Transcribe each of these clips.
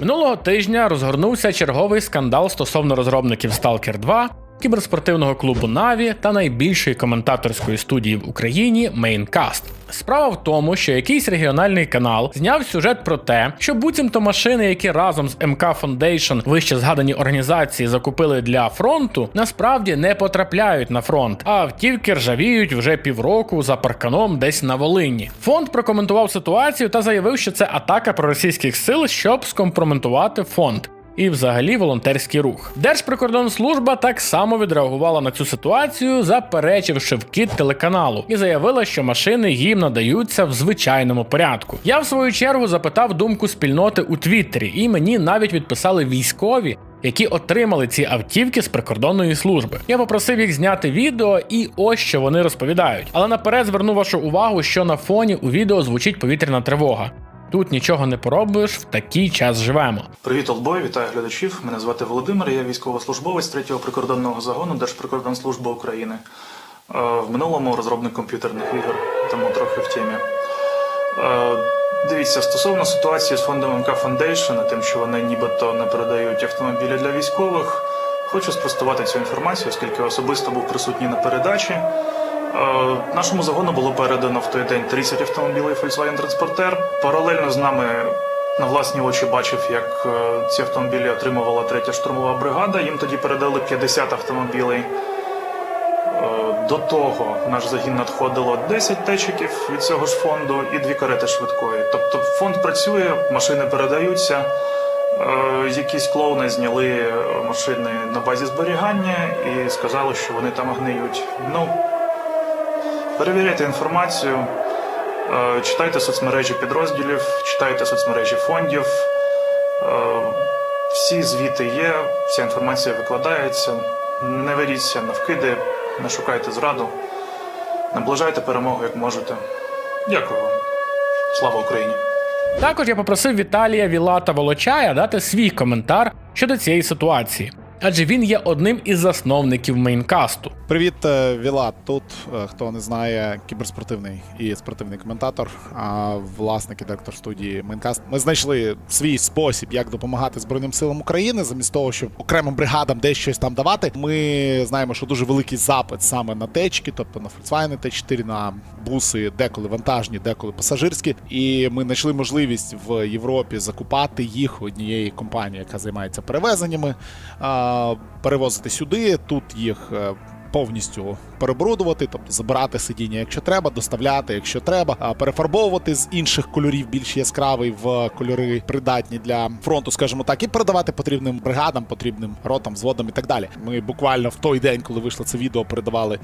Минулого тижня розгорнувся черговий скандал стосовно розробників Stalker 2, кіберспортивного клубу Наві та найбільшої коментаторської студії в Україні Maincast. Справа в тому, що якийсь регіональний канал зняв сюжет про те, що буцімто машини, які разом з МК Foundation вище згадані організації закупили для фронту, насправді не потрапляють на фронт, а автівки ржавіють вже півроку за парканом десь на Волині. Фонд прокоментував ситуацію та заявив, що це атака проросійських сил, щоб скомпрометувати фонд і взагалі волонтерський рух. Держприкордонслужба так само відреагувала на цю ситуацію, заперечивши вкид телеканалу, і заявила, що машини їм надаються в звичайному порядку. Я в свою чергу запитав думку спільноти у Твіттері, і мені навіть відписали військові. Які отримали ці автівки з прикордонної служби. Я попросив їх зняти відео, і ось що вони розповідають. Але наперед зверну вашу увагу, що на фоні у відео звучить повітряна тривога. Тут нічого не поробиш, в такий час живемо. Привіт, Олдбой, вітаю глядачів. Мене звати Володимир, я військовослужбовець 3-го прикордонного загону Держприкордонслужби України. Е, В минулому розробник комп'ютерних ігор, тому трохи в темі. Е, Дивіться, стосовно ситуації з фондом МК Foundation, тим, що вони нібито не передають автомобілі для військових, хочу спростувати цю інформацію, оскільки особисто був присутній на передачі. Е, Нашому загону було передано в той день 30 автомобілів Volkswagen Transporter. Паралельно з нами на власні очі бачив, як е, ці автомобілі отримувала третя штурмова бригада. Їм тоді передали 50 автомобілей. Е, До того наш загін надходило 10 течиків від цього ж фонду і дві карети швидкої. Тобто фонд працює, машини передаються. Якісь клоуни зняли машини на базі зберігання і сказали, що вони там гниють. Ну, перевіряйте інформацію, е, читайте соцмережі підрозділів, читайте соцмережі фондів. Е, Всі звіти є, вся інформація викладається. Не ведіться на вкиди, не шукайте зраду, наближайте перемогу як можете. Дякую вам. Слава Україні! Також я попросив Віталія Вілата Волочая дати свій коментар щодо цієї ситуації, адже він є одним із засновників мейнкасту. Привіт, е, Вілат. Тут, е, хто не знає, кіберспортивний і спортивний коментатор, а власник і директор студії Майнкаст. Ми знайшли свій спосіб, як допомагати Збройним силам України, замість того, щоб окремим бригадам десь щось там давати. Ми знаємо, що дуже великий запит саме на течки, тобто на Volkswagen Т4, на буси, деколи вантажні, деколи пасажирські. І ми знайшли можливість в Європі закупати їх однієї компанії, яка займається перевезеннями, перевозити сюди. Тут їх. Повністю перебрудувати, тобто забирати сидіння, якщо треба, доставляти, якщо треба, перефарбовувати з інших кольорів більш яскравий в кольори придатні для фронту, скажімо так, і передавати потрібним бригадам, потрібним ротам, взводам і так далі. Ми буквально в той день, коли вийшло це відео, передавали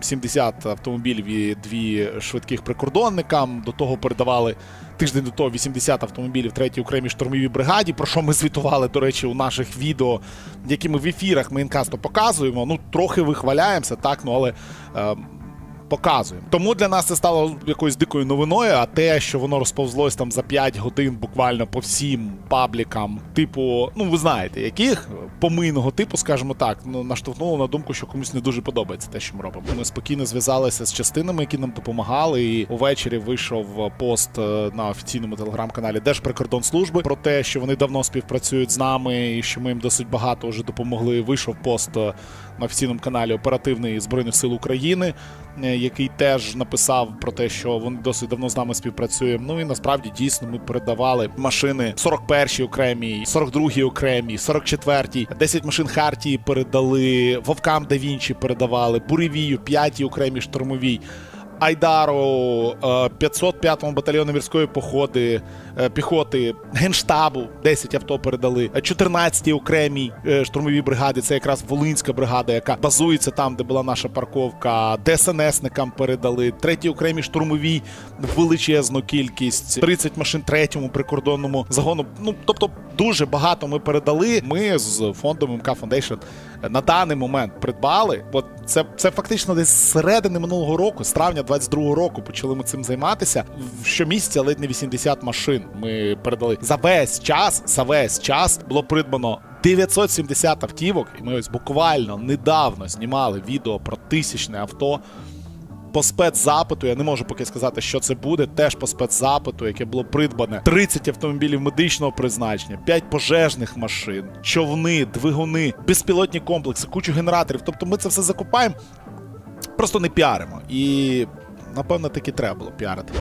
70 автомобілів і дві швидких прикордонникам. До того передавали тиждень до того 80 автомобілів третій окремій штурмовій бригаді, про що ми звітували, до речі, у наших відео, які ми в ефірах мейнкасту показуємо. Ну, трохи вихваляємося, так, ну але. Е, Показуємо. Тому для нас це стало якоюсь дикою новиною, а те, що воно розповзлось там за 5 годин буквально по всім паблікам, типу, ну ви знаєте, яких помийного типу, скажімо так, ну наштовхнуло на думку, що комусь не дуже подобається те, що ми робимо. Ми спокійно зв'язалися з частинами, які нам допомагали. І увечері вийшов пост е, на офіційному телеграм-каналі Держприкордонслужби про те, що вони давно співпрацюють з нами, і що ми їм досить багато вже допомогли. Вийшов пост е, на офіційному каналі Оперативний Збройних сил України, який теж написав про те, що вони досить давно з нами співпрацюємо. Ну і насправді дійсно ми передавали машини 41-й окремій, 42-й окремій, 44-й, 10 машин Хартії передали, Вовкам да Вінчі передавали, Буревію, 5-й окремій штурмовій. Айдару, е, 505-му батальйону мірської походи, е, піхоти, генштабу 10 авто передали, 14-й окремій е, штурмовій бригаді. Це якраз Волинська бригада, яка базується там, де була наша парковка. ДСНСникам передали, 3-й окремій штурмовій величезну кількість, 30 машин третьому прикордонному загону. Ну тобто дуже багато ми передали. Ми з фондом МК Foundation на даний момент придбали. Бо це, це фактично десь з середини минулого року, з травня 22-го року, почали ми цим займатися. Щомісяця ледь не 80 машин ми передали. За весь час, за весь час було придбано 970 автівок, і ми ось буквально недавно знімали відео про тисячне авто. По спецзапиту. Я не можу поки сказати, що це буде. Теж по спецзапиту, яке було придбане 30 автомобілів медичного призначення, 5 пожежних машин, човни, двигуни, безпілотні комплекси, кучу генераторів. Тобто ми це все закупаємо, просто не піаримо. І напевно таки треба було піарити.